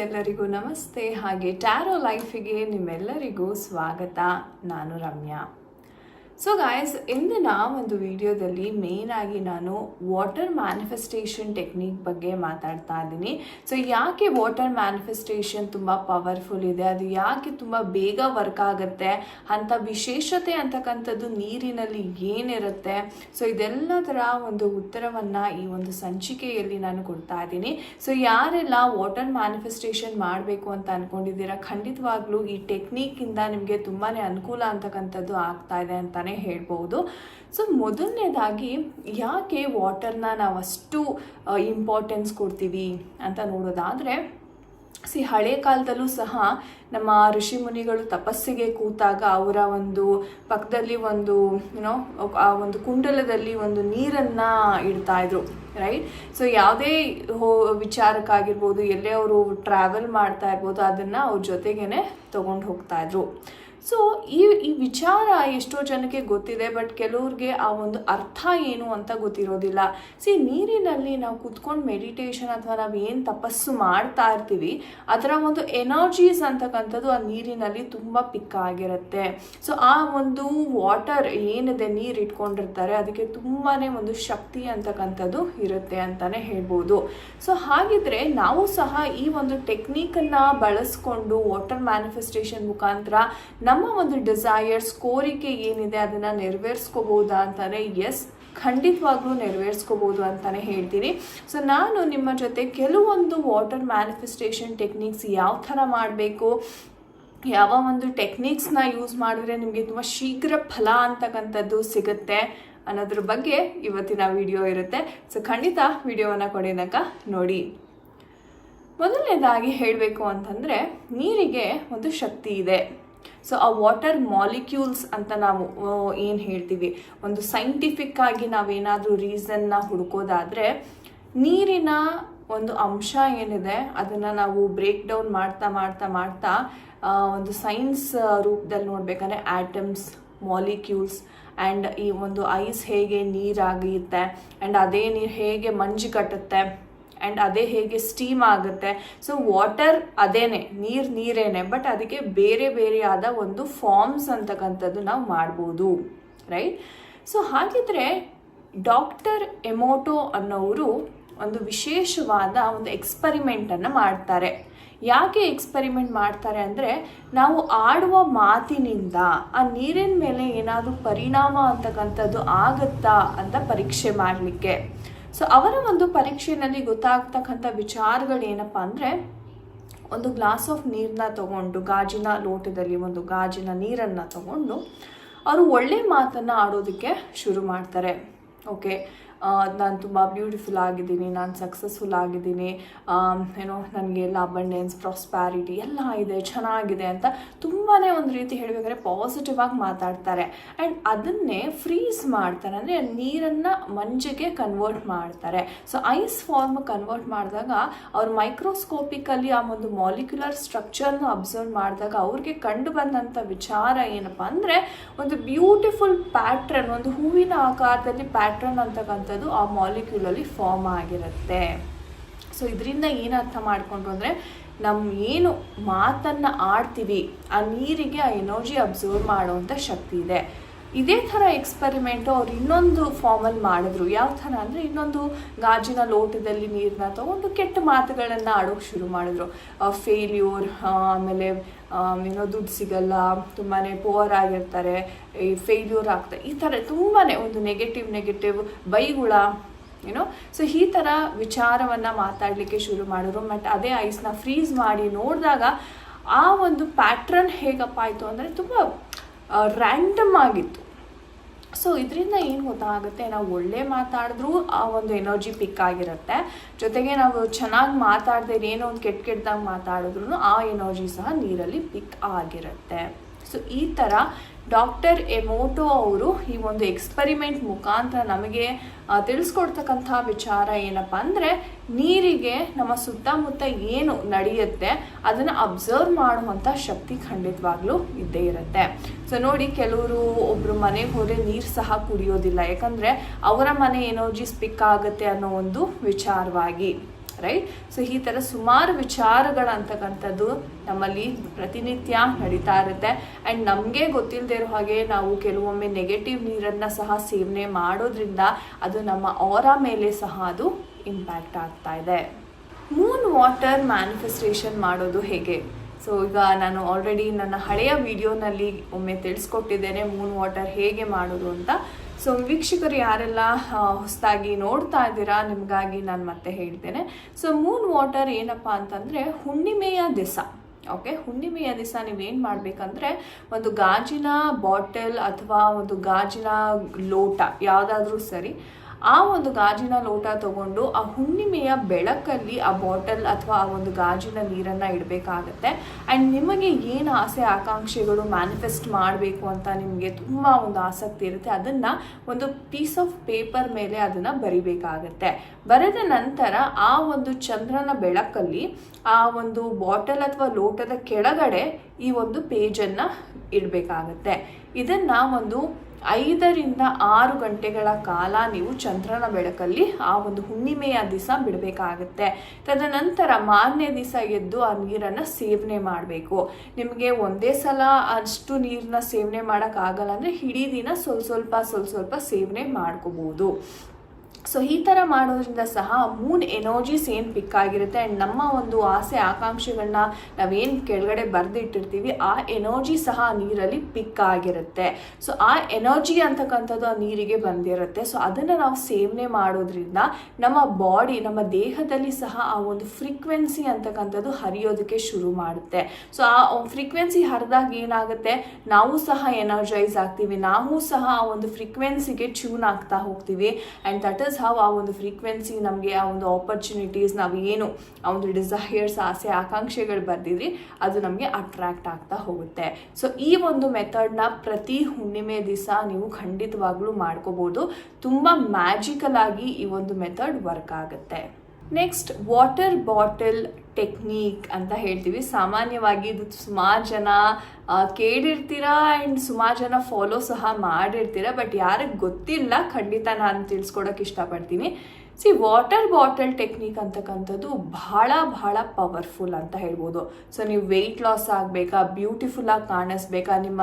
ಎಲ್ಲರಿಗೂ ನಮಸ್ತೆ. ಹಾಗೆ ಟ್ಯಾರೋ ಲೈಫಿಗೆ ನಿಮ್ಮೆಲ್ಲರಿಗೂ ಸ್ವಾಗತ. ನಾನು ರಮ್ಯಾ. ಸೊ ಗಾಯಸ್ ಇಂದಿನ ಒಂದು ವಿಡಿಯೋದಲ್ಲಿ ಮೇನ್ ಆಗಿ ನಾನು ವಾಟರ್ ಮ್ಯಾನಿಫೆಸ್ಟೇಷನ್ ಟೆಕ್ನಿಕ್ ಬಗ್ಗೆ ಮಾತಾಡ್ತಾ ಇದ್ದೀನಿ. ಸೊ ಯಾಕೆ ವಾಟರ್ ಮ್ಯಾನಿಫೆಸ್ಟೇಷನ್ ತುಂಬ ಪವರ್ಫುಲ್ ಇದೆ? ಅದು ಯಾಕೆ ತುಂಬ ಬೇಗ ವರ್ಕ್ ಆಗುತ್ತೆ? ಅಂತ ವಿಶೇಷತೆ ಅಂತಕ್ಕಂಥದ್ದು ನೀರಿನಲ್ಲಿ ಏನಿರುತ್ತೆ? ಸೊ ಇದೆಲ್ಲದರ ಒಂದು ಉತ್ತರವನ್ನು ಈ ಒಂದು ಸಂಚಿಕೆಯಲ್ಲಿ ನಾನು ಕೊಡ್ತಾ ಇದ್ದೀನಿ. ಸೊ ಯಾರೆಲ್ಲ ವಾಟರ್ ಮ್ಯಾನಿಫೆಸ್ಟೇಷನ್ ಮಾಡಬೇಕು ಅಂತ ಅಂದ್ಕೊಂಡಿದ್ದೀರಾ ಖಂಡಿತವಾಗ್ಲೂ ಈ ಟೆಕ್ನಿಕ್ಕಿಂದ ನಿಮಗೆ ತುಂಬಾ ಅನುಕೂಲ ಅಂತಕ್ಕಂಥದ್ದು ಆಗ್ತಾ ಇದೆ ಅಂತಲೇ ಹೇಳ್ಬೋದು. ಸೊ ಮೊದಲನೇದಾಗಿ ಯಾಕೆ ವಾಟರ್ನ ನಾವು ಅಷ್ಟು ಇಂಪಾರ್ಟೆನ್ಸ್ ಕೊಡ್ತೀವಿ ಅಂತ ನೋಡೋದಾದರೆ, ಸಿ ಹಳೆ ಕಾಲದಲ್ಲೂ ಸಹ ನಮ್ಮ ಋಷಿ ಮುನಿಗಳು ತಪಸ್ಸಿಗೆ ಕೂತಾಗ ಅವರ ಒಂದು ಪಕ್ಕದಲ್ಲಿ ಒಂದು ಏನೋ ಆ ಒಂದು ಕುಂಡಲದಲ್ಲಿ ಒಂದು ನೀರನ್ನು ಇಡ್ತಾ ಇದ್ರು ರೈಟ್ ಸೊ ಯಾವುದೇ ಹೋ, ವಿಚಾರಕ್ಕಾಗಿರ್ಬೋದು, ಎಲ್ಲೇ ಅವರು ಟ್ರಾವೆಲ್ ಮಾಡ್ತಾ ಇರ್ಬೋದು, ಅದನ್ನು ಅವ್ರ ಜೊತೆಗೇ ತೊಗೊಂಡು ಹೋಗ್ತಾ ಇದ್ರು. ಸೊ ಈ ಈ ವಿಚಾರ ಎಷ್ಟೋ ಜನಕ್ಕೆ ಗೊತ್ತಿದೆ ಬಟ್ ಕೆಲವ್ರಿಗೆ ಆ ಒಂದು ಅರ್ಥ ಏನು ಅಂತ ಗೊತ್ತಿರೋದಿಲ್ಲ. ಸಿ ನೀರಿನಲ್ಲಿ ನಾವು ಕುತ್ಕೊಂಡು ಮೆಡಿಟೇಷನ್ ಅಥವಾ ನಾವು ಏನು ತಪಸ್ಸು ಮಾಡ್ತಾ ಇರ್ತೀವಿ, ಅದರ ಒಂದು ಎನರ್ಜೀಸ್ ಅಂತಕ್ಕಂಥದ್ದು ಆ ನೀರಿನಲ್ಲಿ ತುಂಬ ಪಿಕ್ ಆಗಿರುತ್ತೆ. ಸೊ ಆ ಒಂದು ವಾಟರ್ ಏನಿದೆ ನೀರು ಇಟ್ಕೊಂಡಿರ್ತಾರೆ, ಅದಕ್ಕೆ ತುಂಬಾ ಒಂದು ಶಕ್ತಿ ಅಂತಕ್ಕಂಥದ್ದು ಇರುತ್ತೆ ಅಂತಲೇ ಹೇಳ್ಬೋದು. ಸೊ ಹಾಗಿದ್ರೆ ನಾವು ಸಹ ಈ ಒಂದು ಟೆಕ್ನಿಕನ್ನು ಬಳಸ್ಕೊಂಡು ವಾಟರ್ ಮ್ಯಾನಿಫೆಸ್ಟೇಷನ್ ಮುಖಾಂತರ ನಮ್ಮ ಒಂದು ಡಿಸೈರ್ಸ್ ಕೋರಿಕೆ ಏನಿದೆ ಅದನ್ನು ನೆರವೇರಿಸ್ಕೋಬೋದಾ ಅಂತಾರೆ ಎಸ್ ಖಂಡಿತವಾಗ್ಲೂ ನೆರವೇರಿಸ್ಕೋಬೋದು ಅಂತಲೇ ಹೇಳ್ತೀನಿ. ಸೊ ನಾನು ನಿಮ್ಮ ಜೊತೆ ಕೆಲವೊಂದು ವಾಟರ್ ಮ್ಯಾನಿಫೆಸ್ಟೇಷನ್ ಟೆಕ್ನಿಕ್ಸ್ ಯಾವ ಥರ ಮಾಡಬೇಕು, ಯಾವ ಒಂದು ಟೆಕ್ನಿಕ್ಸ್ನ ಯೂಸ್ ಮಾಡಿದ್ರೆ ನಿಮಗೆ ತುಂಬ ಶೀಘ್ರ ಫಲ ಅಂತಕ್ಕಂಥದ್ದು ಸಿಗುತ್ತೆ ಅನ್ನೋದ್ರ ಬಗ್ಗೆ ಇವತ್ತಿನ ವಿಡಿಯೋ ಇರುತ್ತೆ. ಸೊ ಖಂಡಿತ ವಿಡಿಯೋವನ್ನು ಕೊಡಿದಾಗ ನೋಡಿ. ಮೊದಲನೇದಾಗಿ ಹೇಳಬೇಕು ಅಂತಂದರೆ, ನೀರಿಗೆ ಒಂದು ಶಕ್ತಿ ಇದೆ. ಸೊ ಆ ವಾಟರ್ ಮಾಲಿಕ್ಯೂಲ್ಸ್ ಅಂತ ನಾವು ಏನು ಹೇಳ್ತೀವಿ? ಒಂದು ಸೈಂಟಿಫಿಕ್ ಆಗಿ ನಾವೇನಾದರೂ ರೀಸನ್ನ ಹುಡುಕೋದಾದರೆ, ನೀರಿನ ಒಂದು ಅಂಶ ಏನಿದೆ, ಅದನ್ನು ನಾವು ಬ್ರೇಕ್ ಡೌನ್ ಮಾಡ್ತಾ ಮಾಡ್ತಾ ಮಾಡ್ತಾ ಒಂದು ಸೈನ್ಸ್ ರೂಪದಲ್ಲಿ ನೋಡಬೇಕಂದ್ರೆ ಆಟಮ್ಸ್ ಮಾಲಿಕ್ಯೂಲ್ಸ್ ಆ್ಯಂಡ್ ಈ ಒಂದು ಐಸ್ ಹೇಗೆ ನೀರಾಗಿರುತ್ತೆ ಆ್ಯಂಡ್ ಅದೇ ನೀರು ಹೇಗೆ ಮಂಜು ಕಟ್ಟುತ್ತೆ ಆ್ಯಂಡ್ ಅದೇ ಹೇಗೆ ಸ್ಟೀಮ್ ಆಗುತ್ತೆ. ಸೊ ವಾಟರ್ ಅದೇನೆ, ನೀರು ನೀರೇನೆ ಬಟ್ ಅದಕ್ಕೆ ಬೇರೆ ಬೇರೆ ಆದ ಒಂದು ಫಾರ್ಮ್ಸ್ ಅಂತಕ್ಕಂಥದ್ದು ನಾವು ಮಾಡ್ಬೋದು ರೈಟ್ ಸೊ ಹಾಗಿದ್ರೆ ಡಾಕ್ಟರ್ ಎಮೋಟೋ ಅನ್ನೋರು ಒಂದು ವಿಶೇಷವಾದ ಒಂದು ಎಕ್ಸ್ಪರಿಮೆಂಟನ್ನು ಮಾಡ್ತಾರೆ. ಯಾಕೆ ಎಕ್ಸ್ಪರಿಮೆಂಟ್ ಮಾಡ್ತಾರೆ ಅಂದರೆ ನಾವು ಆಡುವ ಮಾತಿನಿಂದ ಆ ನೀರಿನ ಮೇಲೆ ಏನಾದರೂ ಪರಿಣಾಮ ಅಂತಕ್ಕಂಥದ್ದು ಆಗುತ್ತಾ ಅಂತ ಪರೀಕ್ಷೆ ಮಾಡಲಿಕ್ಕೆ. ಸೊ ಅವರ ಒಂದು ಪರೀಕ್ಷೆಯಲ್ಲಿ ಗೊತ್ತಾಗ್ತಕ್ಕಂಥ ವಿಚಾರಗಳು ಏನಪ್ಪ ಅಂದರೆ, ಒಂದು ಗ್ಲಾಸ್ ಆಫ್ ನೀರನ್ನ ತಗೊಂಡು, ಗಾಜಿನ ಲೋಟದಲ್ಲಿ ಒಂದು ಗಾಜಿನ ನೀರನ್ನು ತಗೊಂಡು, ಅವರು ಒಳ್ಳೆ ಮಾತನ್ನು ಆಡೋದಕ್ಕೆ ಶುರು ಮಾಡ್ತಾರೆ. ಓಕೆ ನಾನು ತುಂಬ ಬ್ಯೂಟಿಫುಲ್ ಆಗಿದ್ದೀನಿ, ನಾನು ಸಕ್ಸಸ್ಫುಲ್ ಆಗಿದ್ದೀನಿ ಏನೋ ನನಗೆ ಎಲ್ಲ ಅಬಂಡೆನ್ಸ್ ಪ್ರಾಸ್ಪ್ಯಾರಿಟಿ ಎಲ್ಲ ಇದೆ, ಚೆನ್ನಾಗಿದೆ ಅಂತ ತುಂಬಾ ಒಂದು ರೀತಿ ಹೇಳಬೇಕಾದ್ರೆ ಪಾಸಿಟಿವ್ ಆಗಿ ಮಾತಾಡ್ತಾರೆ. ಆ್ಯಂಡ್ ಅದನ್ನೇ ಫ್ರೀಸ್ ಮಾಡ್ತಾರೆ, ಅಂದರೆ ನೀರನ್ನು ಮಂಜಿಗೆ ಕನ್ವರ್ಟ್ ಮಾಡ್ತಾರೆ. ಸೊ ಐಸ್ ಫಾರ್ಮ್ ಕನ್ವರ್ಟ್ ಮಾಡಿದಾಗ ಅವ್ರು ಮೈಕ್ರೋಸ್ಕೋಪಿಕಲ್ಲಿ ಆ ಒಂದು ಮಾಲಿಕ್ಯುಲರ್ ಸ್ಟ್ರಕ್ಚರ್ನ ಅಬ್ಸರ್ವ್ ಮಾಡಿದಾಗ ಅವ್ರಿಗೆ ಕಂಡು ಬಂದಂಥ ವಿಚಾರ ಏನಪ್ಪ ಅಂದರೆ, ಒಂದು ಬ್ಯೂಟಿಫುಲ್ ಪ್ಯಾಟ್ರನ್ ಒಂದು ಹೂವಿನ ಆಕಾರದಲ್ಲಿ ಪ್ಯಾಟ್ರನ್ ಅಂತಕ್ಕಂಥದ್ದು ಆ ಮಾಲಿಕ್ಯೂಲಲ್ಲಿ ಫಾರ್ಮ್ ಆಗಿರುತ್ತೆ. ಸೊ ಇದರಿಂದ ಏನು ಅರ್ಥ ಮಾಡಿಕೊಂಡ್ರು ಅಂದರೆ ನಮ್ಮ ಏನು ಮಾತನ್ನು ಆಡ್ತೀವಿ, ಆ ನೀರಿಗೆ ಆ ಎನರ್ಜಿ ಅಬ್ಸರ್ವ್ ಮಾಡುವಂಥ ಶಕ್ತಿ ಇದೆ. ಇದೇ ಥರ ಎಕ್ಸ್ಪೆರಿಮೆಂಟು ಅವ್ರು ಇನ್ನೊಂದು ಫಾರ್ಮಲ್ಲಿ ಮಾಡಿದ್ರು. ಯಾವ ಥರ ಅಂದರೆ ಇನ್ನೊಂದು ಗಾಜಿನ ಲೋಟದಲ್ಲಿ ನೀರನ್ನ ತಗೊಂಡು ಕೆಟ್ಟ ಮಾತುಗಳನ್ನು ಆಡೋಕೆ ಶುರು ಮಾಡಿದ್ರು. ಫೇಲ್ಯೂರ್ ಆಮೇಲೆ ಆಮ್, ಏನೋ ದುಡ್ಡು ಸಿಗಲ್ಲ ತುಂಬಾ ಪೋವರ್ ಆಗಿರ್ತಾರೆ ಈ ಫೇಲ್ಯೂರ್ ಆಗ್ತಾರೆ ಈ ಥರ ತುಂಬಾ ಒಂದು ನೆಗೆಟಿವ್ ನೆಗೆಟಿವ್ ಬೈಗುಳ ಏನೋ ಸೊ ಈ ಥರ ವಿಚಾರವನ್ನು ಮಾತಾಡಲಿಕ್ಕೆ ಶುರು ಮಾಡಿದ್ರು. ಮತ್ತು ಅದೇ ಐಸ್ನ ಫ್ರೀಸ್ ಮಾಡಿ ನೋಡಿದಾಗ ಆ ಒಂದು ಪ್ಯಾಟ್ರನ್ ಹೇಗಪ್ಪ ಆಯಿತು ಅಂದರೆ ತುಂಬ ರ್ಯಾಂಡಮ್ ಆಗಿತ್ತು. ಸೊ ಇದರಿಂದ ಏನು ಗೊತ್ತಾಗುತ್ತೆ? ನಾವು ಒಳ್ಳೆ ಮಾತಾಡಿದ್ರೂ ಆ ಒಂದು ಎನರ್ಜಿ ಪಿಕ್ ಆಗಿರುತ್ತೆ. ಜೊತೆಗೆ ನಾವು ಚೆನ್ನಾಗಿ ಮಾತಾಡದೆ ಏನೋ ಒಂದು ಕೆಟ್ಟ ಕೆಟ್ಟದಾಗ ಮಾತಾಡಿದ್ರು ಆ ಎನರ್ಜಿ ಸಹ ನೀರಲ್ಲಿ ಪಿಕ್ ಆಗಿರುತ್ತೆ. ಸೊ, ಈ ಥರ ಡಾಕ್ಟರ್ ಎಮೋಟೋ ಅವರು ಈ ಒಂದು ಎಕ್ಸ್ಪರಿಮೆಂಟ್ ಮುಖಾಂತರ ನಮಗೆ ತಿಳಿಸ್ಕೊಡ್ತಕ್ಕಂಥ ವಿಚಾರ ಏನಪ್ಪ ಅಂದರೆ ನೀರಿಗೆ ನಮ್ಮ ಸುತ್ತಮುತ್ತ ಏನು ನಡೆಯುತ್ತೆ ಅದನ್ನು ಅಬ್ಸರ್ವ್ ಮಾಡುವಂಥ ಶಕ್ತಿ ಖಂಡಿತವಾಗ್ಲೂ ಇದ್ದೇ ಇರುತ್ತೆ. ಸೊ, ನೋಡಿ ಕೆಲವರು ಒಬ್ಬರು ಮನೆಗೆ ಹೋದರೆ ನೀರು ಸಹ ಕುಡಿಯೋದಿಲ್ಲ. ಯಾಕಂದರೆ ಅವರ ಮನೆ ಎನರ್ಜಿ ಸ್ಪಿಕ್ ಆಗುತ್ತೆ ಅನ್ನೋ ಒಂದು ವಿಚಾರವಾಗಿ. ರೈಟ್ ಸೊ ಈ ಥರ ಸುಮಾರು ವಿಚಾರಗಳಂತಕ್ಕಂಥದ್ದು ನಮ್ಮಲ್ಲಿ ಪ್ರತಿನಿತ್ಯ ನಡೀತಾ ಇರುತ್ತೆ. ಆ್ಯಂಡ್ ನಮಗೆ ಗೊತ್ತಿಲ್ಲದೆ ಇರೋ ಹಾಗೆ ನಾವು ಕೆಲವೊಮ್ಮೆ ನೆಗೆಟಿವ್ ನೀರನ್ನು ಸಹ ಸೇವನೆ ಮಾಡೋದ್ರಿಂದ ಅದು ನಮ್ಮ ಅವರ ಮೇಲೆ ಸಹ ಅದು ಇಂಪ್ಯಾಕ್ಟ್ ಆಗ್ತಾ ಇದೆ. ಮೂನ್ ವಾಟರ್ ಮ್ಯಾನಿಫೆಸ್ಟೇಷನ್ ಮಾಡೋದು ಹೇಗೆ? ಸೊ ಈಗ ನಾನು ಆಲ್ರೆಡಿ ನನ್ನ ಹಳೆಯ ವಿಡಿಯೋನಲ್ಲಿ ಒಮ್ಮೆ ತಿಳಿಸ್ಕೊಟ್ಟಿದ್ದೇನೆ ಮೂನ್ ವಾಟರ್ ಹೇಗೆ ಮಾಡೋದು ಅಂತ. ಸೊ ವೀಕ್ಷಕರು ಯಾರೆಲ್ಲ ಹೊಸದಾಗಿ ನೋಡ್ತಾ ಇದ್ದೀರಾ, ನಿಮಗಾಗಿ ನಾನು ಮತ್ತೆ ಹೇಳ್ತೇನೆ. ಸೊ ಮೂನ್ ವಾಟರ್ ಏನಪ್ಪ ಅಂತಂದರೆ ಹುಣ್ಣಿಮೆಯ ದಿವಸ ಓಕೆ ಹುಣ್ಣಿಮೆಯ ದಿವಸ ನೀವೇನು ಮಾಡಬೇಕಂದ್ರೆ, ಒಂದು ಗಾಜಿನ ಬಾಟಲ್ ಅಥವಾ ಒಂದು ಗಾಜಿನ ಲೋಟ, ಯಾವುದಾದ್ರೂ ಸರಿ ಆ ಒಂದು ಗಾಜಿನ ಲೋಟ ತಗೊಂಡು ಆ ಹುಣ್ಣಿಮೆಯ ಬೆಳಕಲ್ಲಿ ಆ ಬಾಟಲ್ ಅಥವಾ ಆ ಒಂದು ಗಾಜಿನ ನೀರನ್ನು ಇಡಬೇಕಾಗತ್ತೆ. ಆ್ಯಂಡ್ ನಿಮಗೆ ಏನು ಆಸೆ, ಆಕಾಂಕ್ಷೆಗಳು ಮ್ಯಾನಿಫೆಸ್ಟ್ ಮಾಡಬೇಕು ಅಂತ ನಿಮಗೆ ತುಂಬ ಒಂದು ಆಸಕ್ತಿ ಇರುತ್ತೆ, ಅದನ್ನು ಒಂದು ಪೀಸ್ ಆಫ್ ಪೇಪರ್ ಮೇಲೆ ಅದನ್ನು ಬರಿಬೇಕಾಗತ್ತೆ. ಬರೆದ ನಂತರ ಆ ಒಂದು ಚಂದ್ರನ ಬೆಳಕಲ್ಲಿ ಆ ಒಂದು ಬಾಟಲ್ ಅಥವಾ ಲೋಟದ ಕೆಳಗಡೆ ಈ ಒಂದು ಪೇಜನ್ನು ಇಡಬೇಕಾಗತ್ತೆ. ಇದನ್ನು ಒಂದು ಐದರಿಂದ ಆರು ಗಂಟೆಗಳ ಕಾಲ ನೀವು ಚಂದ್ರನ ಬೆಳಕಲ್ಲಿ ಆ ಒಂದು ಹುಣ್ಣಿಮೆಯ ದಿವಸ ಬಿಡಬೇಕಾಗತ್ತೆ. ತದನಂತರ ಮಾರನೇ ದಿವಸ ಎದ್ದು ಆ ನೀರನ್ನು ಸೇವನೆ ಮಾಡಬೇಕು. ನಿಮಗೆ ಒಂದೇ ಸಲ ಅಷ್ಟು ನೀರನ್ನ ಸೇವನೆ ಮಾಡೋಕ್ಕಾಗಲ್ಲ ಅಂದರೆ ಇಡೀ ದಿನ ಸ್ವಲ್ಪ ಸ್ವಲ್ಪ ಸ್ವಲ್ಪ ಸ್ವಲ್ಪ ಸೇವನೆ ಮಾಡ್ಕೋಬೋದು. ಸೊ ಈ ಥರ ಮಾಡೋದ್ರಿಂದ ಸಹ ಮೂನ್ ಎನರ್ಜೀಸ್ ಏನು ಪಿಕ್ ಆಗಿರುತ್ತೆ ಆ್ಯಂಡ್ ನಮ್ಮ ಒಂದು ಆಸೆ ಆಕಾಂಕ್ಷೆಗಳನ್ನ ನಾವೇನು ಕೆಳಗಡೆ ಬರೆದಿಟ್ಟಿರ್ತೀವಿ, ಆ ಎನರ್ಜಿ ಸಹ ನೀರಲ್ಲಿ ಪಿಕ್ ಆಗಿರುತ್ತೆ. ಸೊ ಆ ಎನರ್ಜಿ ಅಂತಕ್ಕಂಥದ್ದು ಆ ನೀರಿಗೆ ಬಂದಿರುತ್ತೆ. ಸೊ ಅದನ್ನು ನಾವು ಸೇವನೆ ಮಾಡೋದ್ರಿಂದ ನಮ್ಮ ಬಾಡಿ ನಮ್ಮ ದೇಹದಲ್ಲಿ ಸಹ ಆ ಒಂದು ಫ್ರೀಕ್ವೆನ್ಸಿ ಅಂತಕ್ಕಂಥದ್ದು ಹರಿಯೋದಕ್ಕೆ ಶುರು ಮಾಡುತ್ತೆ. ಸೊ ಆ ಫ್ರೀಕ್ವೆನ್ಸಿ ಹರಿದಾಗ ಏನಾಗುತ್ತೆ? ನಾವು ಸಹ ಎನರ್ಜೈಸ್ ಆಗ್ತೀವಿ. ನಾವು ಸಹ ಆ ಒಂದು ಫ್ರೀಕ್ವೆನ್ಸಿಗೆ ಟ್ಯೂನ್ ಆಗ್ತಾ ಹೋಗ್ತೀವಿ. ಆ್ಯಂಡ್ ದಟ್ ಹೌ ಆ ಒಂದು ಫ್ರೀಕ್ವೆನ್ಸಿ ನಮಗೆ ಆ ಒಂದು ಆಪರ್ಚುನಿಟೀಸ್ ನಾವು ಏನು ಆ ಒಂದು ಡಿಸೈರ್ಸ್ ಆಸೆ, ಆಕಾಂಕ್ಷೆಗಳು ಬರ್ದಿದ್ರಿ, ಅದು ನಮಗೆ ಅಟ್ರಾಕ್ಟ್ ಆಗ್ತಾ ಹೋಗುತ್ತೆ. ಸೊ ಈ ಒಂದು ಮೆಥಡ್ನ ಪ್ರತಿ ಹುಣ್ಣಿಮೆ ದಿವಸ ನೀವು ಖಂಡಿತವಾಗ್ಲೂ ಮಾಡ್ಕೋಬೋದು. ತುಂಬ ಮ್ಯಾಜಿಕಲ್ ಆಗಿ ಈ ಒಂದು ಮೆಥಡ್ ವರ್ಕ್ ಆಗುತ್ತೆ. ನೆಕ್ಸ್ಟ್ ವಾಟರ್ ಬಾಟಲ್ ಟೆಕ್ನೀಕ್ ಅಂತ ಹೇಳ್ತೀವಿ. ಸಾಮಾನ್ಯವಾಗಿ ಇದು ಸುಮಾರು ಜನ ಕೇಳಿರ್ತೀರಾ ಆ್ಯಂಡ್ ಸುಮಾರು ಜನ ಫಾಲೋ ಸಹ ಮಾಡಿರ್ತೀರ. ಬಟ್ ಯಾರಿಗೆ ಗೊತ್ತಿಲ್ಲ, ಖಂಡಿತ ನಾನು ತಿಳಿಸ್ಕೊಡೋಕೆ ಇಷ್ಟಪಡ್ತೀನಿ. ಸಿ ವಾಟರ್ ಬಾಟಲ್ ಟೆಕ್ನಿಕ್ ಅಂತಕ್ಕಂಥದ್ದು ಬಹಳ ಬಹಳ ಪವರ್ಫುಲ್ ಅಂತ ಹೇಳ್ಬೋದು. ಸೊ ನೀವು ವೆಯ್ಟ್ ಲಾಸ್ ಆಗಬೇಕಾ ಬ್ಯೂಟಿಫುಲ್ಲಾಗಿ ಕಾಣಿಸ್ಬೇಕಾ, ನಿಮ್ಮ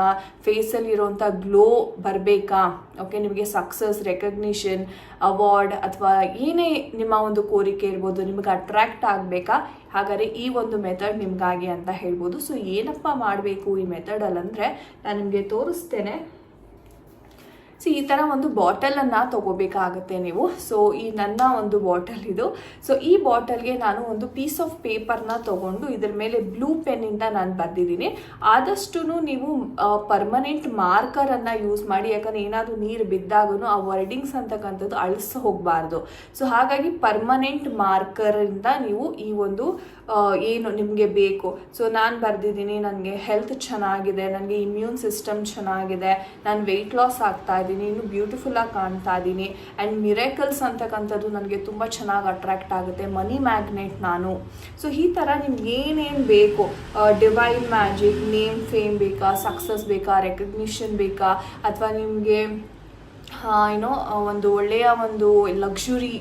ಫೇಸಲ್ಲಿ ಇರೋಂಥ ಗ್ಲೋ ಬರಬೇಕಾ? ಓಕೆ ನಿಮಗೆ ಸಕ್ಸಸ್ ರೆಕಗ್ನಿಷನ್ ಅವಾರ್ಡ್ ಅಥವಾ ಏನೇ ನಿಮ್ಮ ಒಂದು ಕೋರಿಕೆ ಇರ್ಬೋದು, ನಿಮಗೆ ಅಟ್ರಾಕ್ಟ್ ಆಗಬೇಕಾ? ಹಾಗಾದರೆ ಈ ಒಂದು ಮೆಥಡ್ ನಿಮಗಾಗಿ ಅಂತ ಹೇಳ್ಬೋದು. ಸೊ ಏನಪ್ಪ ಮಾಡಬೇಕು ಈ ಮೆಥಡಲ್ಲಿ ಅಂದರೆ ನಾನು ನಿಮಗೆ ತೋರಿಸ್ತೇನೆ. ಸೊ ಈ ಥರ ಒಂದು ಬಾಟಲನ್ನು ತಗೋಬೇಕಾಗುತ್ತೆ ನೀವು. ಸೊ ಈ ನನ್ನ ಒಂದು ಬಾಟಲ್ ಇದು. ಸೊ ಈ ಬಾಟಲ್ಗೆ ನಾನು ಒಂದು ಪೀಸ್ ಆಫ್ ಪೇಪರ್ನ ತಗೊಂಡು ಇದ್ರ ಮೇಲೆ ಬ್ಲೂ ಪೆನ್ನಿಂದ ನಾನು ಬರೆದಿದ್ದೀನಿ. ಆದಷ್ಟು ನೀವು ಪರ್ಮನೆಂಟ್ ಮಾರ್ಕರನ್ನು ಯೂಸ್ ಮಾಡಿ, ಯಾಕಂದರೆ ಏನಾದರೂ ನೀರು ಬಿದ್ದಾಗೂ ಆ ವರ್ಡಿಂಗ್ಸ್ ಅಂತಕ್ಕಂಥದ್ದು ಅಳಿಸ್ ಹೋಗಬಾರ್ದು. ಸೊ ಹಾಗಾಗಿ ಪರ್ಮನೆಂಟ್ ಮಾರ್ಕರಿಂದ ನೀವು ಈ ಒಂದು ಏನು ನಿಮಗೆ ಬೇಕು. ಸೊ ನಾನು ಬರೆದಿದ್ದೀನಿ, ನನಗೆ ಹೆಲ್ತ್ ಚೆನ್ನಾಗಿದೆ, ನನಗೆ ಇಮ್ಯೂನ್ ಸಿಸ್ಟಮ್ ಚೆನ್ನಾಗಿದೆ, ನಾನು ವೆಯ್ಟ್ ಲಾಸ್ ಆಗ್ತಾ ಇದ್ದೀನಿ, ಇನ್ನು ಬ್ಯೂಟಿಫುಲ್ಲಾಗಿ ಕಾಣ್ತಾ ಇದ್ದೀನಿ. ಆ್ಯಂಡ್ ಮಿರೇಕಲ್ಸ್ ಅಂತಕ್ಕಂಥದ್ದು ನನಗೆ ತುಂಬ ಚೆನ್ನಾಗಿ ಅಟ್ರಾಕ್ಟ್ ಆಗುತ್ತೆ ಮನಿ ಮ್ಯಾಗ್ನೆಟ್ ನಾನು. ಸೊ ಈ ಥರ ನಿಮ್ಗೆ ಏನೇನು ಬೇಕು? ಡಿವೈನ್ ಮ್ಯಾಜಿಕ್ ನೇಮ್ ಫೇಮ್ ಬೇಕಾ? ಸಕ್ಸಸ್ ಬೇಕಾ? ರೆಕಗ್ನಿಷನ್ ಬೇಕಾ? ಅಥವಾ ನಿಮಗೆ ಏನೋ ಒಂದು ಒಳ್ಳೆಯ ಒಂದು ಲಕ್ಸುರಿ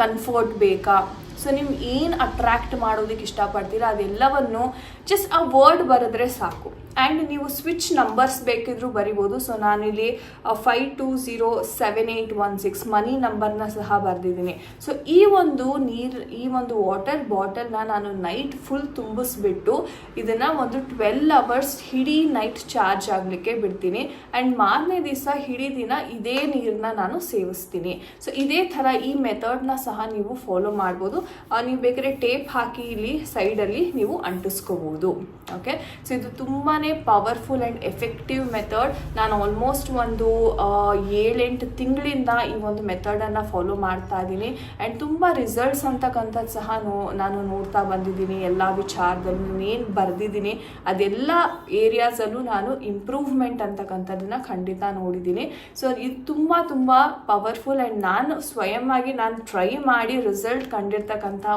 ಕನ್ಫರ್ಟ್ ಬೇಕಾ? ಸೊ ನೀವು ಏನು ಅಟ್ರಾಕ್ಟ್ ಮಾಡೋದಕ್ಕೆ ಇಷ್ಟಪಡ್ತೀರಾ ಅದೆಲ್ಲವನ್ನು ಜಸ್ಟ್ ಆ ವರ್ಡ್ ಬರೆದ್ರೆ ಸಾಕು. ಆ್ಯಂಡ್ ನೀವು ಸ್ವಿಚ್ ನಂಬರ್ಸ್ ಬೇಕಿದ್ರೂ ಬರಿಬೋದು. ಸೊ ನಾನಿಲ್ಲಿ five two zero seven eight one six money ನಂಬರ್ನ ಸಹ ಬರೆದಿದ್ದೀನಿ. ಸೊ ಈ ಒಂದು ನೀರು, ಈ ಒಂದು ವಾಟರ್ ಬಾಟಲ್ನ ನಾನು ನೈಟ್ ಫುಲ್ ತುಂಬಿಸ್ಬಿಟ್ಟು ಇದನ್ನು ಒಂದು ಟ್ವೆಲ್ ಅವರ್ಸ್ ಹಿಡೀ ನೈಟ್ ಚಾರ್ಜ್ ಆಗಲಿಕ್ಕೆ ಬಿಡ್ತೀನಿ. ಆ್ಯಂಡ್ ಮಾರನೇ ದಿವಸ ಹಿಡೀ ದಿನ ಇದೇ ನೀರನ್ನ ನಾನು ಸೇವಿಸ್ತೀನಿ. ಸೊ ಇದೇ ಥರ ಈ ಮೆಥಡ್ನ ಸಹ ನೀವು ಫಾಲೋ ಮಾಡ್ಬೋದು. ನೀವು ಬೇಕಾದ್ರೆ ಟೇಪ್ ಹಾಕಿ ಇಲ್ಲಿ ಸೈಡಲ್ಲಿ ನೀವು ಅಂಟಿಸ್ಕೋಬೋದು. ಓಕೆ ಸೊ ಇದು ತುಂಬಾ ಪವರ್ಫುಲ್ ಆ್ಯಂಡ್ ಎಫೆಕ್ಟಿವ್ ಮೆಥಡ್ ನಾನು ಆಲ್ಮೋಸ್ಟ್ ಒಂದು ಏಳೆಂಟು ತಿಂಗಳಿಂದ ಈ ಒಂದು ಮೆಥಡನ್ನು ಫಾಲೋ ಮಾಡ್ತಾ ಇದ್ದೀನಿ. ಆ್ಯಂಡ್ ತುಂಬ ರಿಸಲ್ಟ್ಸ್ ಅಂತಕ್ಕಂಥದ್ದು ಸಹ ನಾನು ನೋಡ್ತಾ ಬಂದಿದ್ದೀನಿ. ಎಲ್ಲ ವಿಚಾರದಲ್ಲಿ ಏನು ಬರೆದಿದ್ದೀನಿ. ಅದೆಲ್ಲ ಏರಿಯಾಸಲ್ಲೂ ನಾನು ಇಂಪ್ರೂವ್ಮೆಂಟ್ ಅಂತಕ್ಕಂಥದ್ದನ್ನು ಖಂಡಿತ ನೋಡಿದ್ದೀನಿ. ಸೊ ಇದು ತುಂಬ ತುಂಬ ಪವರ್ಫುಲ್ ಆ್ಯಂಡ್ ನಾನು ಸ್ವಯಂವಾಗಿ ನಾನು ಟ್ರೈ ಮಾಡಿ ರಿಸಲ್ಟ್ ಕಂಡಿರ್ತಕ್ಕಂಥ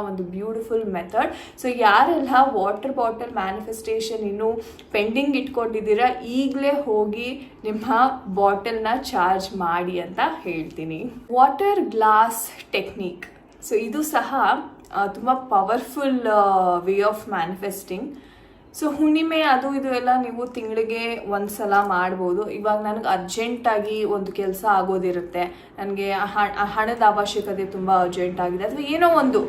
ಒಂದು ಬ್ಯೂಟಿಫುಲ್ ಮೆಥಡ್ ಸೊ ಯಾರೆಲ್ಲ ವಾಟರ್ ಬಾಟಲ್ ಮ್ಯಾನಿಫೆಸ್ಟೇಷನ್ ಇನ್ನು ಪೆಂಡಿಂಗ್ ಇಟ್ಕೊಂಡಿದ್ದೀರಾ, ಈಗಲೇ ಹೋಗಿ ನಿಮ್ಮ ಬಾಟಲ್ನ ಚಾರ್ಜ್ ಮಾಡಿ ಅಂತ ಹೇಳ್ತೀನಿ. ವಾಟರ್ ಗ್ಲಾಸ್ ಟೆಕ್ನಿಕ್ ಸೊ ಇದು ಸಹ ತುಂಬ powerful way of manifesting so ಹುಣ್ಣಿಮೆ ಅದು ಇದು ಎಲ್ಲ ನೀವು ತಿಂಗಳಿಗೆ ಒಂದ್ಸಲ ಮಾಡ್ಬೋದು. ಇವಾಗ ನನಗೆ ಅರ್ಜೆಂಟಾಗಿ ಒಂದು ಕೆಲಸ ಆಗೋದಿರುತ್ತೆ. ನನಗೆ ಹಣದ ಅವಶ್ಯಕತೆ ತುಂಬ ಅರ್ಜೆಂಟ್ ಆಗಿದೆ. ಅಥವಾ ಏನೋ ಒಂದು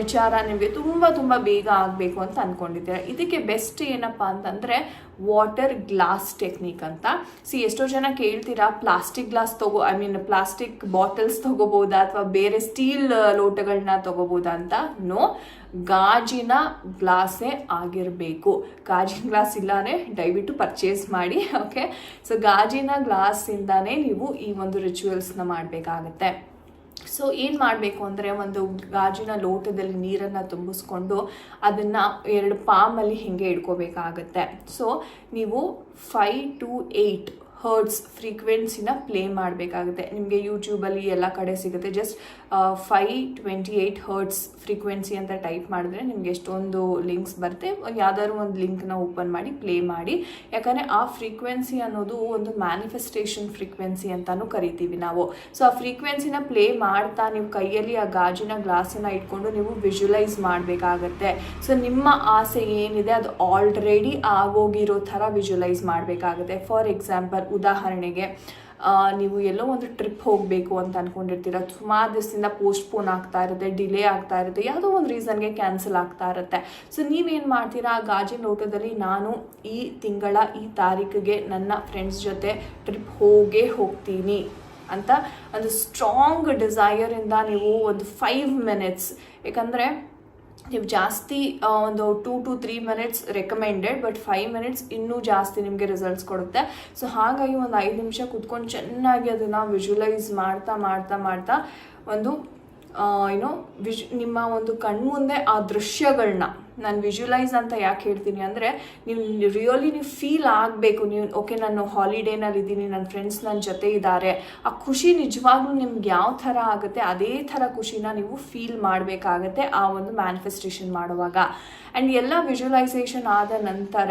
ವಿಚಾರ ನಿಮಗೆ ತುಂಬ ತುಂಬ ಬೇಗ ಆಗಬೇಕು ಅಂತ ಅಂದ್ಕೊಂಡಿದ್ದೀರ ಇದಕ್ಕೆ ಬೆಸ್ಟ್ ಏನಪ್ಪ ಅಂತಂದರೆ ವಾಟರ್ ಗ್ಲಾಸ್ ಟೆಕ್ನಿಕ್ ಅಂತ. ಸಿ ಎಷ್ಟೋ ಜನ ಕೇಳ್ತೀರಾ ಪ್ಲಾಸ್ಟಿಕ್ ಗ್ಲಾಸ್ ತಗೋ ಐ ಮೀನ್ ಪ್ಲಾಸ್ಟಿಕ್ ಬಾಟಲ್ಸ್ ತಗೋಬೋದಾ? ಅಥವಾ ಬೇರೆ ಸ್ಟೀಲ್ ಲೋಟಗಳನ್ನ ತಗೋಬೋದಾ ಅಂತ? ನೋ ಗಾಜಿನ ಗ್ಲಾಸೇ ಆಗಿರಬೇಕು. ಗಾಜಿನ ಗ್ಲಾಸ್ ಇಲ್ಲಾಂದರೆ ದಯವಿಟ್ಟು ಪರ್ಚೇಸ್ ಮಾಡಿ ಓಕೆ ಸೊ ಗಾಜಿನ ಗ್ಲಾಸಿಂದಾನೇ ನೀವು ಈ ಒಂದು ರಿಚುವಲ್ಸ್ನ ಮಾಡಬೇಕಾಗತ್ತೆ. ಸೊ ಏನು ಮಾಡಬೇಕು ಅಂದರೆ ಒಂದು ಗಾಜಿನ ಲೋಟದಲ್ಲಿ ನೀರನ್ನು ತುಂಬಿಸ್ಕೊಂಡು ಅದನ್ನು ಎರಡು ಪಾಮಲ್ಲಿ ಹಿಂಗೆ ಇಟ್ಕೋಬೇಕಾಗತ್ತೆ. ಸೊ ನೀವು ಫೈ ಟು ಏಯ್ಟ್ ಹರ್ಡ್ಸ್ ಫ್ರೀಕ್ವೆನ್ಸಿನ ಪ್ಲೇ ಮಾಡಬೇಕಾಗುತ್ತೆ. ನಿಮಗೆ ಯೂಟ್ಯೂಬಲ್ಲಿ ಎಲ್ಲ ಕಡೆ ಸಿಗುತ್ತೆ. Just five twenty eight hertz frequency ಅಂತ ಟೈಪ್ ಮಾಡಿದ್ರೆ ನಿಮಗೆ ಎಷ್ಟೊಂದು ಲಿಂಕ್ಸ್ ಬರುತ್ತೆ. ಯಾವ್ದಾದ್ರು ಒಂದು ಲಿಂಕ್ನ ಓಪನ್ ಮಾಡಿ ಪ್ಲೇ ಮಾಡಿ. ಯಾಕಂದರೆ ಆ ಫ್ರೀಕ್ವೆನ್ಸಿ ಅನ್ನೋದು ಒಂದು ಮ್ಯಾನಿಫೆಸ್ಟೇಷನ್ ಫ್ರೀಕ್ವೆನ್ಸಿ ಅಂತಲೂ ಕರಿತೀವಿ ನಾವು. ಸೊ ಆ ಫ್ರೀಕ್ವೆನ್ಸಿನ ಪ್ಲೇ ಮಾಡ್ತಾ ನೀವು ಕೈಯಲ್ಲಿ ಆ ಗಾಜಿನ ಗ್ಲಾಸನ್ನು ಇಟ್ಕೊಂಡು ನೀವು ವಿಜುವಲೈಸ್ ಮಾಡಬೇಕಾಗತ್ತೆ. ಸೊ ನಿಮ್ಮ ಆಸೆ ಏನಿದೆ ಅದು ಆಲ್ರೆಡಿ ಆಗೋಗಿರೋ ಥರ ವಿಜುವಲೈಸ್ ಮಾಡಬೇಕಾಗುತ್ತೆ. ಫಾರ್ ಎಕ್ಸಾಂಪಲ್ ಉದಾಹರಣೆಗೆ ನೀವು ಎಲ್ಲೋ ಒಂದು ಟ್ರಿಪ್ ಹೋಗಬೇಕು ಅಂತ ಅಂದ್ಕೊಂಡಿರ್ತೀರ ಸುಮಾರು ದಿವಸದಿಂದ ಪೋಸ್ಟ್ಪೋನ್ ಆಗ್ತಾ ಇರುತ್ತೆ ಡಿಲೇ ಆಗ್ತಾ ಇರುತ್ತೆ, ಯಾವುದೋ ಒಂದು ರೀಸನ್ಗೆ ಕ್ಯಾನ್ಸಲ್ ಆಗ್ತಾ ಇರುತ್ತೆ. ಸೊ ನೀವೇನು ಮಾಡ್ತೀರಾ, ಆ ಗಾಜಿನ ನಾನು ಈ ತಿಂಗಳ, ಈ ತಾರೀಕಿಗೆ ನನ್ನ ಫ್ರೆಂಡ್ಸ್ ಜೊತೆ ಟ್ರಿಪ್ ಹೋಗೇ ಹೋಗ್ತೀನಿ ಅಂತ ಒಂದು ಸ್ಟ್ರಾಂಗ್ ಡಿಸೈರಿಂದ ನೀವು ಒಂದು ಫೈವ್ ಮಿನಿಟ್ಸ್ ಯಾಕಂದರೆ ನೀವು ಜಾಸ್ತಿ ಒಂದು two to three minutes recommended but five minutes ಇನ್ನೂ ಜಾಸ್ತಿ ನಿಮಗೆ ರಿಸಲ್ಟ್ಸ್ ಕೊಡುತ್ತೆ. ಸೊ ಹಾಗಾಗಿ ಒಂದು ಐದು ನಿಮಿಷ ಕುತ್ಕೊಂಡು ಚೆನ್ನಾಗಿ ಅದನ್ನು ವಿಜುವಲೈಸ್ ಮಾಡ್ತಾ ಮಾಡ್ತಾ ಮಾಡ್ತಾ ಒಂದು ಏನೋ ವಿಜ್ ನಿಮ್ಮ ಒಂದು ಕಣ್ಮುಂದೆ ಆ ದೃಶ್ಯಗಳನ್ನ ನಾನು ವಿಜುವಲೈಸ್ ಅಂತ ಯಾಕೆ ಹೇಳ್ತೀನಿ ಅಂದರೆ, ನೀವು ರಿಯಲಿ ನೀವು ಫೀಲ್ ಆಗಬೇಕು. ನೀವು ಓಕೆ ನಾನು ಹಾಲಿಡೇನಲ್ಲಿ ಇದ್ದೀನಿ ನನ್ನ ಫ್ರೆಂಡ್ಸ್ ನನ್ನ ಜೊತೆ ಇದ್ದಾರೆ ಆ ಖುಷಿ ನಿಜವಾಗ್ಲೂ ನಿಮ್ಗೆ ಯಾವ ಥರ ಆಗುತ್ತೆ, ಅದೇ ಥರ ಖುಷಿನ ನೀವು ಫೀಲ್ ಮಾಡಬೇಕಾಗತ್ತೆ ಆ ಒಂದು ಮ್ಯಾನಿಫೆಸ್ಟೇಷನ್ ಮಾಡುವಾಗ. ಆ್ಯಂಡ್ ಎಲ್ಲ ವಿಜುವಲೈಸೇಷನ್ ಆದ ನಂತರ,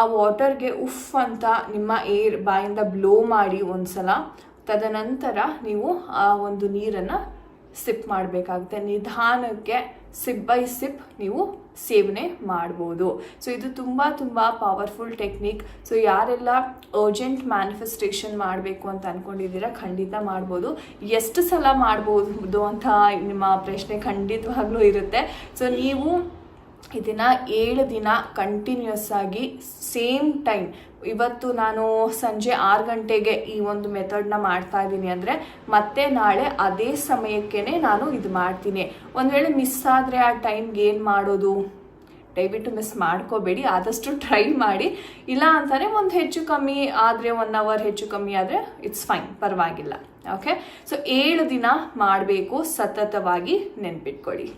ಆ ವಾಟರ್ಗೆ ಉಫ್ ಅಂತ ನಿಮ್ಮ ಏರ್ ಬಾಯಿಂದ ಬ್ಲೋ ಮಾಡಿ ಒಂದ್ಸಲ, ತದನಂತರ ನೀವು ಆ ಒಂದು ನೀರನ್ನು ಸಿಪ್ ಮಾಡಬೇಕಾಗುತ್ತೆ. ನಿಧಾನಕ್ಕೆ ಸಿಪ್ ಬೈ ಸಿಪ್ ನೀವು ಸೇವನೆ ಮಾಡ್ಬೋದು. ಸೊ ಇದು ತುಂಬ ತುಂಬ ಪವರ್ಫುಲ್ ಟೆಕ್ನಿಕ್ ಸೊ ಯಾರೆಲ್ಲ ಅರ್ಜೆಂಟ್ ಮ್ಯಾನಿಫೆಸ್ಟೇಷನ್ ಮಾಡಬೇಕು ಅಂತ ಅಂದ್ಕೊಂಡಿದ್ದೀರಾ ಖಂಡಿತ ಮಾಡ್ಬೋದು. ಎಷ್ಟು ಸಲ ಮಾಡ್ಬೋದು ಅಂತ ನಿಮ್ಮ ಪ್ರಶ್ನೆ ಖಂಡಿತವಾಗ್ಲೂ ಇರುತ್ತೆ. ಸೊ ನೀವು ಇದನ್ನು ಏಳು ದಿನ ಕಂಟಿನ್ಯೂಸ್ ಆಗಿ ಸೇಮ್ ಟೈಮ್ ಇವತ್ತು ನಾನು ಸಂಜೆ ಆರು ಗಂಟೆಗೆ ಈ ಒಂದು ಮೆಥಡ್ನ ಮಾಡ್ತಾ ಇದ್ದೀನಿ ಅಂದರೆ ಮತ್ತೆ ನಾಳೆ ಅದೇ ಸಮಯಕ್ಕೇ ನಾನು ಇದು ಮಾಡ್ತೀನಿ. ಒಂದು ವೇಳೆ ಮಿಸ್ ಆದರೆ ಆ ಟೈಮ್ಗೆ ಏನು ಮಾಡೋದು? ದಯವಿಟ್ಟು ಮಿಸ್ ಮಾಡ್ಕೋಬೇಡಿ, ಆದಷ್ಟು ಟ್ರೈ ಮಾಡಿ. ಇಲ್ಲ ಅಂತಾನೆ ಒಂದು ಹೆಚ್ಚು ಕಮ್ಮಿ ಆದರೆ ಒನ್ ಅವರ್ ಹೆಚ್ಚು ಕಮ್ಮಿ ಆದರೆ ಇಟ್ಸ್ ಫೈನ್ ಪರವಾಗಿಲ್ಲ. ಓಕೆ ಸೊ ಏಳು ದಿನ ಮಾಡಬೇಕು, ಸತತವಾಗಿ ನೆನ್ಪಿಟ್ಕೊಳ್ಳಿ.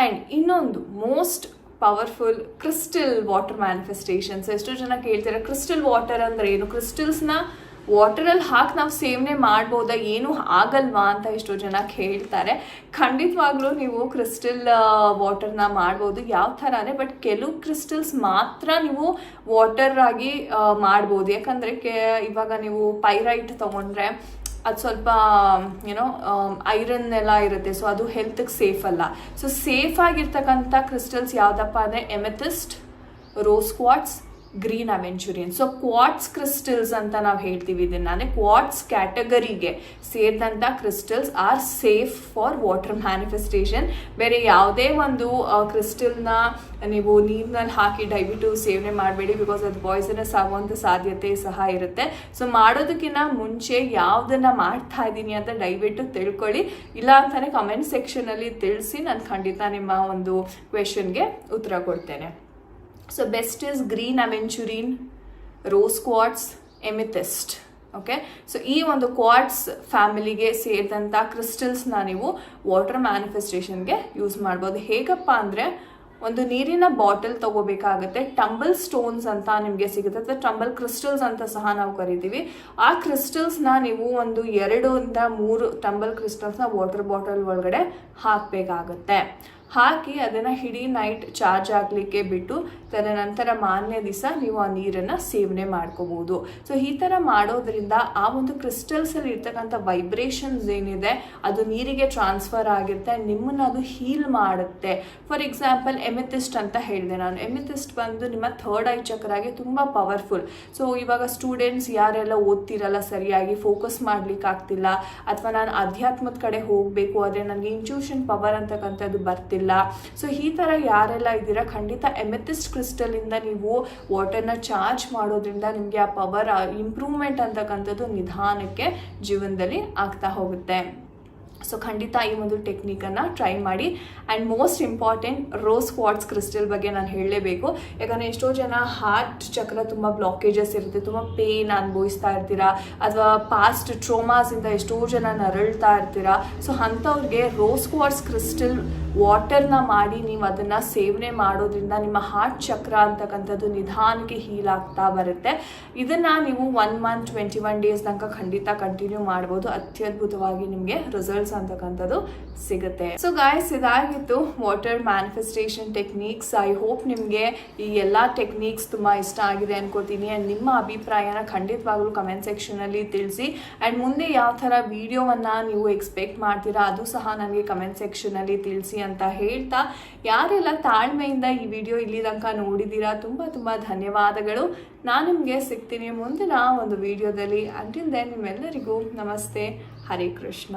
ಆ್ಯಂಡ್ ಇನ್ನೊಂದು most powerful crystal water manifestations ಎಷ್ಟೋ ಜನ ಕೇಳ್ತಾರೆ ಕ್ರಿಸ್ಟಲ್ ವಾಟರ್ ಅಂದರೆ ಏನು? ಕ್ರಿಸ್ಟಲ್ಸ್ನ ವಾಟರಲ್ಲಿ ಹಾಕಿ ನಾವು ಸೇವನೆ ಮಾಡ್ಬೋದಾ? ಏನು ಆಗಲ್ವಾ? ಅಂತ ಎಷ್ಟೋ ಜನ ಕೇಳ್ತಾರೆ. ಖಂಡಿತವಾಗ್ಲೂ ನೀವು ಕ್ರಿಸ್ಟಲ್ ವಾಟರ್ನ ಮಾಡ್ಬೋದು ಯಾವ ಥರನೇ ಬಟ್ ಕೆಲವು ಕ್ರಿಸ್ಟಲ್ಸ್ ಮಾತ್ರ ನೀವು ವಾಟರ್ ಆಗಿ ಮಾಡ್ಬೋದು. ಯಾಕಂದರೆ ಕೆ, ಇವಾಗ ನೀವು ಪೈರೈಟ್ ತೊಗೊಂಡ್ರೆ ಅದು ಸ್ವಲ್ಪ ಏನೋ ಐರನ್ ಎಲ್ಲ ಇರುತ್ತೆ ಸೊ ಅದು ಹೆಲ್ತ್ಗೆ ಸೇಫ್ ಅಲ್ಲ. ಸೊ ಸೇಫ್ ಆಗಿರ್ತಕ್ಕಂಥ ಕ್ರಿಸ್ಟಲ್ಸ್ ಯಾವುದಪ್ಪ ಅಂದರೆ amethyst rose quartz green aventurine. So quartz crystals ಅಂತ ನಾವು ಹೇಳ್ತೀವಿ ಇದನ್ನ. ಅಂದರೆ ಕ್ವಾಟ್ಸ್ ಕ್ಯಾಟಗರಿಗೆ ಸೇರಿದಂಥ crystals are safe for water manifestation ಬೇರೆ ಯಾವುದೇ ಒಂದು ಕ್ರಿಸ್ಟಲ್ನ ನೀವು ನೀರಿನಲ್ಲಿ ಹಾಕಿ ದಯವಿಟ್ಟು ಸೇವನೆ ಮಾಡಬೇಡಿ ಬಿಕಾಸ್ ಅದು ಪಾಯ್ಸನಸ್ ಆಗುವಂಥ ಸಾಧ್ಯತೆ ಸಹ ಇರುತ್ತೆ. ಸೊ ಮಾಡೋದಕ್ಕಿಂತ ಮುಂಚೆ ಯಾವುದನ್ನು ಮಾಡ್ತಾ ಇದ್ದೀನಿ ಅಂತ ದಯವಿಟ್ಟು ತಿಳ್ಕೊಳ್ಳಿ. ಇಲ್ಲ ಅಂತಲೇ ಕಮೆಂಟ್ ಸೆಕ್ಷನಲ್ಲಿ ತಿಳಿಸಿ ನಾನು ಖಂಡಿತ ನಿಮ್ಮ ಒಂದು ಕ್ವೆಶನ್ಗೆ ಉತ್ತರ ಕೊಡ್ತೇನೆ. So best is green aventurine rose quartz amethyst okay so ಈ ಒಂದು ಕ್ವಾಟ್ಸ್ ಫ್ಯಾಮಿಲಿಗೆ ಸೇರಿದಂಥ ಕ್ರಿಸ್ಟಲ್ಸ್ನ ನೀವು ವಾಟರ್ ಮ್ಯಾನಿಫೆಸ್ಟೇಷನ್ಗೆ ಯೂಸ್ ಮಾಡ್ಬೋದು. ಹೇಗಪ್ಪ ಅಂದರೆ, ಒಂದು ನೀರಿನ ಬಾಟಲ್ ತಗೋಬೇಕಾಗುತ್ತೆ ಟಂಬಲ್ ಸ್ಟೋನ್ಸ್ ಅಂತ ನಿಮಗೆ ಸಿಗುತ್ತೆ, ಅಥವಾ ಟಂಬಲ್ ಕ್ರಿಸ್ಟಲ್ಸ್ ಅಂತ ಸಹ ನಾವು ಕರಿತೀವಿ. ಆ ಕ್ರಿಸ್ಟಲ್ಸ್ನ ನೀವು ಒಂದು ಎರಡರಿಂದ ಮೂರು ಟಂಬಲ್ ಕ್ರಿಸ್ಟಲ್ಸ್ನ ವಾಟರ್ ಬಾಟಲ್ ಒಳಗಡೆ ಹಾಕಬೇಕಾಗತ್ತೆ. ಹಾಕಿ ಅದನ್ನು ಇಡೀ ನೈಟ್ ಚಾರ್ಜ್ ಆಗಲಿಕ್ಕೆ ಬಿಟ್ಟು ತದನಂತರ ಮಾನ್ಯ ದಿವಸ ನೀವು ಆ ನೀರನ್ನು ಸೇವನೆ ಮಾಡ್ಕೋಬೋದು. ಸೊ ಈ ಥರ ಮಾಡೋದ್ರಿಂದ ಆ ಒಂದು ಕ್ರಿಸ್ಟಲ್ಸಲ್ಲಿ ಇರ್ತಕ್ಕಂಥ ವೈಬ್ರೇಷನ್ಸ್ ಏನಿದೆ, ಅದು ನೀರಿಗೆ ಟ್ರಾನ್ಸ್ಫರ್ ಆಗಿರುತ್ತೆ ನಿಮ್ಮನ್ನು ಅದು ಹೀಲ್ ಮಾಡುತ್ತೆ. ಫಾರ್ ಎಕ್ಸಾಂಪಲ್ ಎಮಿಥಿಸ್ಟ್ ಅಂತ ಹೇಳಿದೆ ನಾನು. ಎಮಿಥಿಸ್ಟ್ ಬಂದು ನಿಮ್ಮ ಥರ್ಡ್ ಐ ಚಕ್ರಾಗೆ ತುಂಬ ಪವರ್ಫುಲ್ ಸೊ ಇವಾಗ ಸ್ಟೂಡೆಂಟ್ಸ್ ಯಾರೆಲ್ಲ ಓದ್ತಿರಲ್ಲ, ಸರಿಯಾಗಿ ಫೋಕಸ್ ಮಾಡ್ಲಿಕ್ಕೆ ಆಗ್ತಿಲ್ಲ, ಅಥವಾ ನಾನು ಅಧ್ಯಾತ್ಮದ ಕಡೆ ಹೋಗಬೇಕು, ಆದರೆ ನನಗೆ ಇಂಟ್ಯೂಷನ್ ಪವರ್ ಅಂತಕ್ಕಂಥದ್ದು ಬರ್ತಿಲ್ಲ ಸೊ ಈ ಥರ ಯಾರೆಲ್ಲ ಇದ್ದೀರಾ, ಖಂಡಿತ ಎಮೆಥಿಸ್ಟ್ ಕ್ರಿಸ್ಟಲಿಂದ ನೀವು ವಾಟರ್ನ ಚಾರ್ಜ್ ಮಾಡೋದ್ರಿಂದ ನಿಮಗೆ ಆ ಪವರ್ ಇಂಪ್ರೂವ್ಮೆಂಟ್ ಅಂತಕ್ಕಂಥದ್ದು ನಿಧಾನಕ್ಕೆ ಜೀವನದಲ್ಲಿ ಆಗ್ತಾ ಹೋಗುತ್ತೆ. ಸೊ ಖಂಡಿತ ಈ ಒಂದು ಟೆಕ್ನಿಕನ್ನು ಟ್ರೈ ಮಾಡಿ. And most important rose quartz crystal ಬಗ್ಗೆ ನಾನು ಹೇಳಲೇಬೇಕು. ಯಾಕಂದರೆ ಎಷ್ಟೋ ಜನ ಹಾರ್ಟ್ ಚಕ್ರ ತುಂಬ ಬ್ಲಾಕೇಜಸ್ ಇರುತ್ತೆ, ತುಂಬ ಪೇನ್ ಅನುಭವಿಸ್ತಾ ಇರ್ತೀರಾ, ಅಥವಾ ಪಾಸ್ಟ್ ಟ್ರೋಮಾಸಿಂದ ಎಷ್ಟೋ ಜನ ನರಳ್ತಾ ಇರ್ತೀರಾ. ಸೊ ಅಂಥವ್ರಿಗೆ ರೋಸ್ ಕ್ವಾಟ್ಸ್ ಕ್ರಿಸ್ಟಲ್ ವಾಟರ್ನ ಮಾಡಿ ನೀವು ಅದನ್ನು ಸೇವನೆ ಮಾಡೋದ್ರಿಂದ ನಿಮ್ಮ ಹಾರ್ಟ್ ಚಕ್ರ ಅಂತಕ್ಕಂಥದ್ದು ನಿಧಾನಕ್ಕೆ ಹೀಲ್ ಆಗ್ತಾ ಬರುತ್ತೆ. ಇದನ್ನು ನೀವು one month twenty one days ತನಕ ಖಂಡಿತ ಕಂಟಿನ್ಯೂ ಮಾಡ್ಬೋದು. ಅತ್ಯದ್ಭುತವಾಗಿ ನಿಮಗೆ ರಿಸಲ್ಟ್ಸ್ ಅಂತಕ್ಕಂಥದ್ದು ಸಿಗುತ್ತೆ. ಸೊ ಗಾಯಸ್ ಇದಾಗಿತ್ತು water manifestation techniques I hope ನಿಮಗೆ ಈ ಎಲ್ಲ ಟೆಕ್ನಿಕ್ಸ್ ತುಂಬ ಇಷ್ಟ ಆಗಿದೆ ಅನ್ಕೋತೀನಿ. ಆ್ಯಂಡ್ ನಿಮ್ಮ ಅಭಿಪ್ರಾಯನ ಖಂಡಿತವಾಗ್ಲೂ ಕಮೆಂಟ್ ಸೆಕ್ಷನಲ್ಲಿ ತಿಳಿಸಿ. ಆ್ಯಂಡ್ ಮುಂದೆ ಯಾವ ಥರ ವಿಡಿಯೋವನ್ನು ನೀವು ಎಕ್ಸ್ಪೆಕ್ಟ್ ಮಾಡ್ತೀರಾ, ಅದು ಸಹ ನನಗೆ ಕಮೆಂಟ್ ಸೆಕ್ಷನಲ್ಲಿ ತಿಳಿಸಿ ಅಂತ ಹೇಳ್ತಾ ಯಾರೆಲ್ಲ ತಾಳ್ಮೆಯಿಂದ ಈ ವಿಡಿಯೋ ಇಲ್ಲಿ ತನಕ ನೋಡಿದ್ದೀರಾ, ತುಂಬ ತುಂಬ ಧನ್ಯವಾದಗಳು. ನಾನು ನಿಮಗೆ ಸಿಗ್ತೀನಿ ಮುಂದಿನ ಒಂದು ವಿಡಿಯೋದಲ್ಲಿ. ಅಂಟಿಲ್ ದೆನ್ ನಿಮ್ಮೆಲ್ಲರಿಗೂ ನಮಸ್ತೆ. ಹರೇ ಕೃಷ್ಣ.